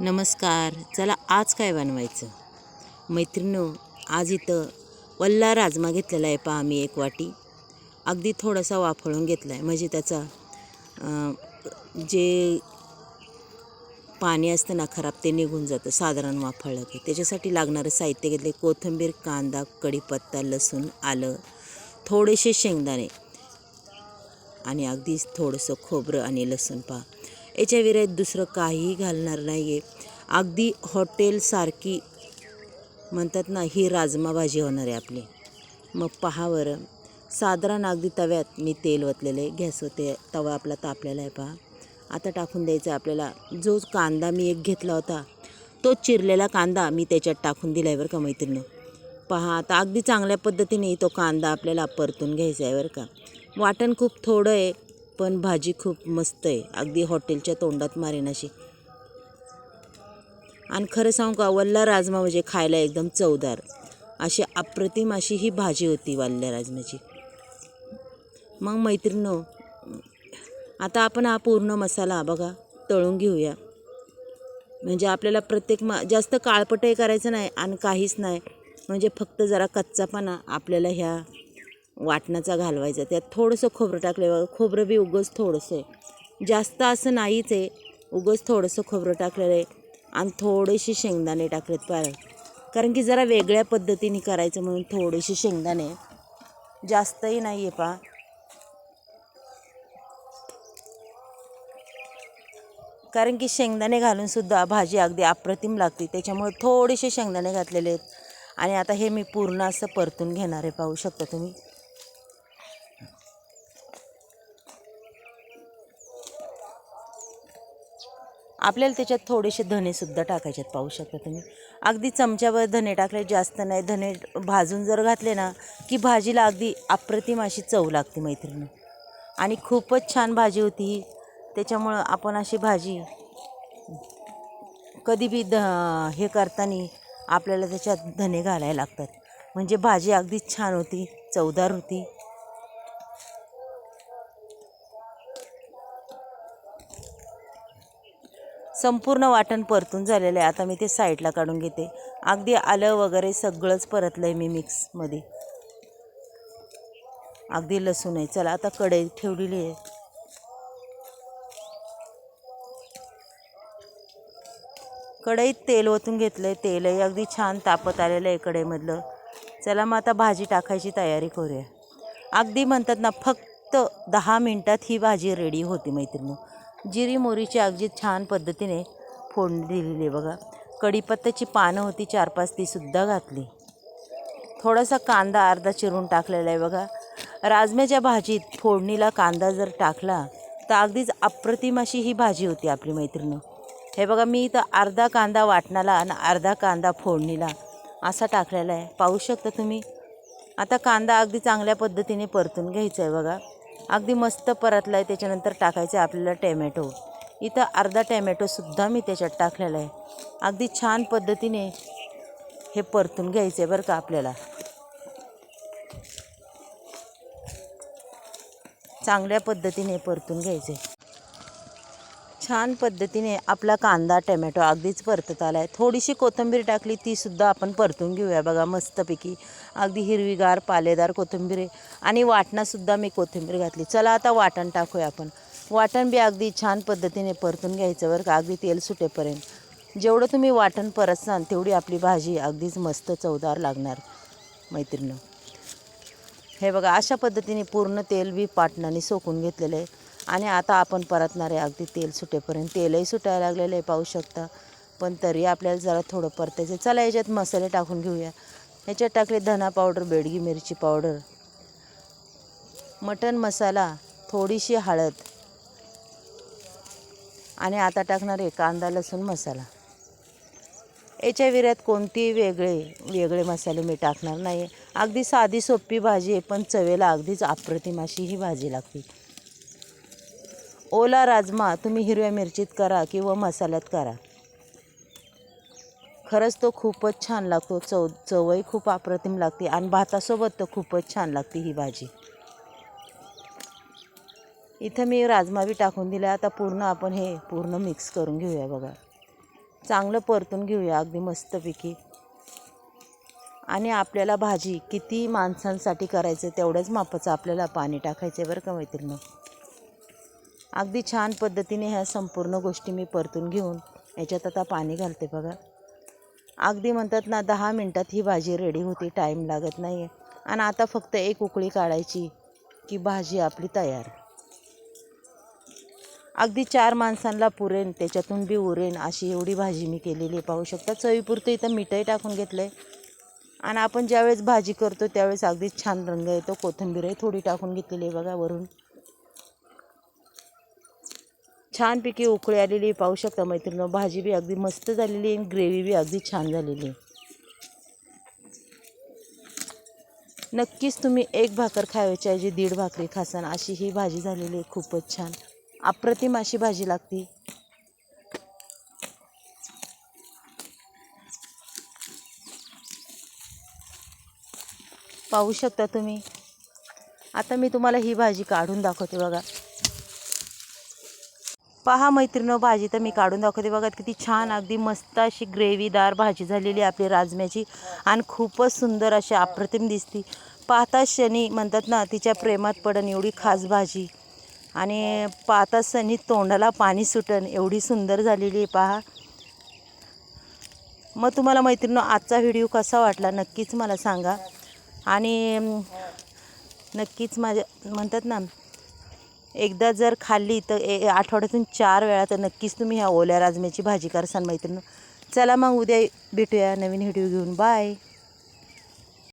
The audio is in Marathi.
नमस्कार. चला आज काय बनवायचं? मैत्रिणो आज इथं वल्ला राजमा घेतलेला आहे पहा आम्ही एक वाटी. अगदी थोडासा वाफळून घेतला आहे म्हणजे त्याचा जे पाणी असतं ना खराब ते निघून जातं. साधारण वाफळलं की त्याच्यासाठी लागणारं साहित्य घेतले कोथिंबीर कांदा कढीपत्ता लसूण आलं थोडेसे शेंगदाणे आणि अगदीच थोडंसं खोबरं आणि लसूण पहा. याच्या विरायत दुसरं काहीही घालणार नाही आहे अगदी हॉटेलसारखी म्हणतात ना ही राजमा भाजी होणार आहे आपली. मग पहा बरं. साधारण अगदी तव्यात मी तेल ओतलेलं आहे गॅसवर ते तवा आपला तापलेला आहे पहा. आता टाकून द्यायचं आहे आपल्याला. जो कांदा मी एक घेतला होता तो चिरलेला कांदा मी त्याच्यात टाकून दिला आहे बरं का मैत्रिणी. पहा आता अगदी चांगल्या पद्धतीने तो कांदा आपल्याला परतून घ्यायचा आहे बरं का. वाटण खूप थोडं आहे पण भाजी खूप मस्त आहे. अगदी हॉटेलच्या तोंडात मारेन अशी. आणि खरं सांगू का वल्ला राजमा म्हणजे खायला एकदम चवदार. अशी अप्रतिम अशी ही भाजी होती वल्ल्या राजमाची. मग मैत्रिणो आता आपण हा पूर्ण मसाला बघा तळून घेऊया. म्हणजे आपल्याला प्रत्येक मा जास्त काळपटही करायचं नाही आणि काहीच नाही. म्हणजे फक्त जरा कच्चापणा आपल्याला ह्या वाटणाचा घालवायचा. त्यात थोडंसं खोबरं टाकलं खोबरं बी उगच थोडंसं आहे. जास्त असं नाहीच आहे उगच थोडंसं खोबरं टाकलेलं आहे आणि थोडेसे शेंगदाणे टाकलेत पाय कारण की जरा वेगळ्या पद्धतीने करायचं म्हणून थोडेसे शेंगदाणे जास्तही नाही आहे पा. कारण की शेंगदाणे घालून सुद्धा भाजी अगदी अप्रतिम लागते. त्याच्यामुळे थोडेसे शेंगदाणे घातलेले आहेत. आणि आता हे मी पूर्ण असं परतून घेणार आहे पाहू शकता तुम्ही. आपल्याला त्याच्यात थोडेसे धनेसुद्धा टाकायचे आहेत पाहू शकता तुम्ही. अगदी चमच्यावर धने टाकले जास्त नाही. धने भाजून जर घातले ना की भाजीला अगदी अप्रतिम अशी चव लागते मैत्रिणी. आणि खूपच छान भाजी होती ही. त्याच्यामुळं आपण अशी भाजी कधी बी ध हे करताना आपल्याला त्याच्यात धने घालायला लागतात. म्हणजे भाजी अगदीच छान होती चवदार होती. संपूर्ण वाटण परतून झालेलं आहे. आता मी ते साईडला काढून घेते. अगदी आलं वगैरे सगळंच परतलं आहे मी मिक्समध्ये. अगदी लसूण आहे. चला आता कढई ठेवलेली आहे. कढईत तेल ओतून घेतलं आहे तेलही अगदी छान तापत आलेलं आहे कढईमधलं. चला मग आता भाजी टाकायची तयारी करूया. अगदी म्हणतात ना फक्त दहा मिनटात ही भाजी रेडी होती मैत्रिणी. जिरी मोरीची अगदी छान पद्धतीने फोडणी दिलेली आहे बघा. कढीपत्त्याची पानं होती चार पाच तीसुद्धा घातली. थोडासा कांदा अर्धा चिरून टाकलेला आहे बघा. राजम्याच्या भाजीत फोडणीला कांदा जर टाकला तर अगदीच अप्रतिम अशी ही भाजी होती आपली मैत्रिणी. हे बघा मी इथं अर्धा कांदा वाटणाला आणि अर्धा कांदा फोडणीला असा टाकलेला आहे. पाहू शकता तुम्ही? आता कांदा अगदी चांगल्या पद्धतीने परतून घ्यायचा आहे बघा. अगदी मस्त परतला आहे त्याच्यानंतर टाकायचं आहे आपल्याला टॅमॅटो. इथं अर्धा टॅमॅटोसुद्धा मी त्याच्यात टाकलेला आहे. अगदी छान पद्धतीने हे परतून घ्यायचं आहे बरं का आपल्याला. चांगल्या पद्धतीने परतून घ्यायचे. छान पद्धतीने आपला कांदा टमॅटो अगदीच परतत आला आहे थोडीशी कोथिंबीर टाकली तीसुद्धा आपण परतून घेऊया. बघा मस्तपैकी अगदी हिरवीगार पालेदार कोथिंबीर आहे. आणि वाटणासुद्धा मी कोथिंबीर घातली. चला आता वाटण टाकूया आपण. वाटण बी अगदी छान पद्धतीने परतून घ्यायचं बरं का अगदी तेल सुटेपर्यंत. जेवढं तुम्ही वाटण परतसान तेवढी आपली भाजी अगदीच मस्त चवदार लागणार मैत्रिणी. हे बघा अशा पद्धतीने पूर्ण तेल बी पाटणाने सोकून घेतलेलं आहे. आणि आता आपण परतणार आहे अगदी तेल सुटेपर्यंत. तेलही सुटायला लागलेलं आहे पाहू शकता. पण तरी आपल्याला जरा थोडं परतायचं चला याच्यात मसाले टाकून घेऊया. ह्याच्यात टाकले धना पावडर बेडगी मिरची पावडर मटन मसाला थोडीशी हळद आणि आता टाकणार आहे कांदा लसूण मसाला. याच्या विर्यात कोणतीही वेगळे वेगळे मसाले मी टाकणार नाही. अगदी साधी सोपी भाजी आहे पण चवेला अगदीच अप्रतिम अशी ही भाजी लागते. ओला राजमा तुम्ही हिरव्या मिरचीत करा किंवा मसाल्यात करा. खरंच तो खूपच छान लागतो चव चवही खूप अप्रतिम लागते आणि भातासोबत तर खूपच छान लागते ही भाजी. इथं मी राजमा बी टाकून दिला आता पूर्ण आपण हे पूर्ण मिक्स करून घेऊया बघा. चांगलं परतून घेऊया अगदी मस्तपैकी. आणि आपल्याला भाजी किती माणसांसाठी करायचं तेवढ्याच मापाचं आपल्याला पाणी टाकायचं आहे बरं का मैत्रिणी. अगदी छान पद्धतीने ह्या संपूर्ण गोष्टी मी परतून घेऊन याच्यात आता पाणी घालते बघा. अगदी म्हणतात ना दहा मिनटात ही भाजी रेडी होती टाईम लागत नाही आहे आणि आता फक्त एक उकळी काढायची की भाजी आपली तयार. अगदी चार माणसांना पुरेन त्याच्यातून बी उरेन अशी एवढी भाजी मी केलेली आहे. पाहू शकता चवीपुरतं इथं मीठही टाकून घेतलं आहे आणि आपण ज्यावेळेस भाजी करतो त्यावेळेस अगदी छान रंग येतो. कोथिंबीरही थोडी टाकून घेतलेली आहे बघा वरून. छानपैकी उकळी आलेली आहे, पाहू शकता मैत्रिणी भाजी बी अगदी मस्त झालेली आहे आणि ग्रेव्ही बी अगदी छान झालेली आहे. नक्कीच तुम्ही एक भाकर खायच्या जी दीड भाकरी खासान अशी ही भाजी झालेली आहे. खूपच छान. अप्रतिम अशी भाजी लागते. पाहू शकता तुम्ही. आता मी तुम्हाला ही भाजी काढून दाखवते बघा. पहा मैत्रिणी भाजी तर मी काढून दाखवते. बघा किती छान अगदी मस्त अशी ग्रेव्हीदार भाजी झालेली आहे आपली राजम्याची. आणि खूपच सुंदर अशी अप्रतिम दिसती. पाहता शनी म्हणतात ना तिच्या प्रेमात पडन एवढी खास भाजी. आणि पाहता तोंडाला पाणी सुटन. एवढी सुंदर झालेली आहे पहा. मग तुम्हाला मैत्रिणी आजचा व्हिडिओ कसा वाटला नक्कीच मला सांगा. आणि नक्कीच माझ्या म्हणतात ना एकदा जर खाल्ली तर ए- आठवड्यातून चार वेळा तर नक्कीच तुम्ही ह्या ओल्या राजम्याची भाजी करसान मैत्रिणी चला मग उद्या भेटूया नवीन व्हिडिओ घेऊन. बाय.